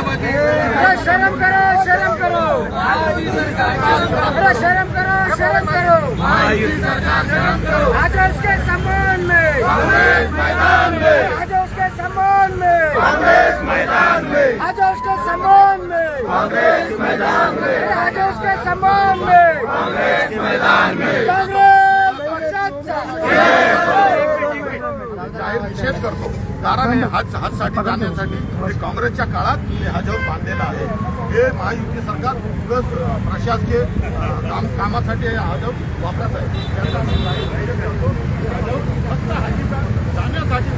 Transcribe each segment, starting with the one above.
शरम करो शरम करो अरे शरम करो शरम करो आज उसके सम्मान में। आज उसके सम्मान में। आज उसके सम्मान में। आज उसके सम्मान में काँग्रेस पक्षाचा जाहीर निषेध करतो. कारण हे हात हातसाठी जाण्यासाठी हे काँग्रेसच्या काळात हे हजर बांधलेलं आहे. हे महायुती सरकार प्लस प्रशासकीय काम कामासाठी हे हजर वापरत आहे. त्याचा मी करतो. फक्त हाजीचा जाण्यासाठी.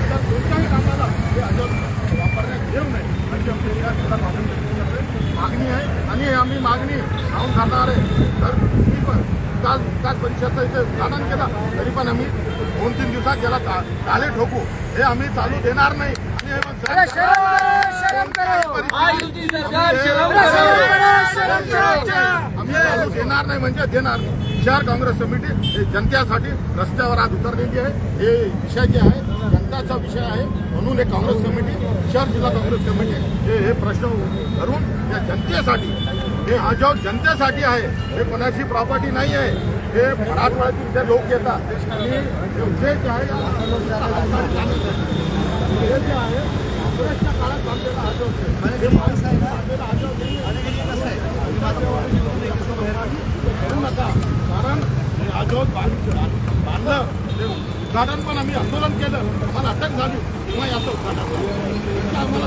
इतर कोणत्याही कामाला हे हजर वापरण्यात येऊ नये. अशी आमची या जिल्हा मागणी आहे. आणि हे आम्ही मागणी लावून करणार आहे. तर मी पण काल काल परीक्षेचा इथे दालन केला. तरी पण आम्ही दोन तीन दिवसात याला ता- ताले ठोकू. हे आम्ही चालू देणार नाही. आणि हे मग अरे शर्म करो शर्म करो परिस्थिती- अरे शर्म करो शर्म करो आम्ही चालू देणार नाही म्हणजे देणार नाही. शहर काँग्रेस समिती हे जनतेसाठी रस्त्यावर आज उतरलेली आहे. हे विषय जे आहे जनताचा विषय आहे. म्हणून हे काँग्रेस कमिटी शहर जिल्हा काँग्रेस कमिटी हे हे प्रश्न धरून या जनतेसाठी हे हा जो जनतेसाठी आहे हे कोणाची प्रॉपर्टी नाही आहे हे मराठवाड्यातील जे लोक येतात आणि जे आहे हे जे आहे काँग्रेसच्या काळात बांधलेला हा जो हे बांधलेला हा करू नका कारण आजोब बांधलं ते उद्घाटन पण आम्ही आंदोलन केलं. आम्हाला अटक झाली. किंवा याचं उद्घाटन. आम्हाला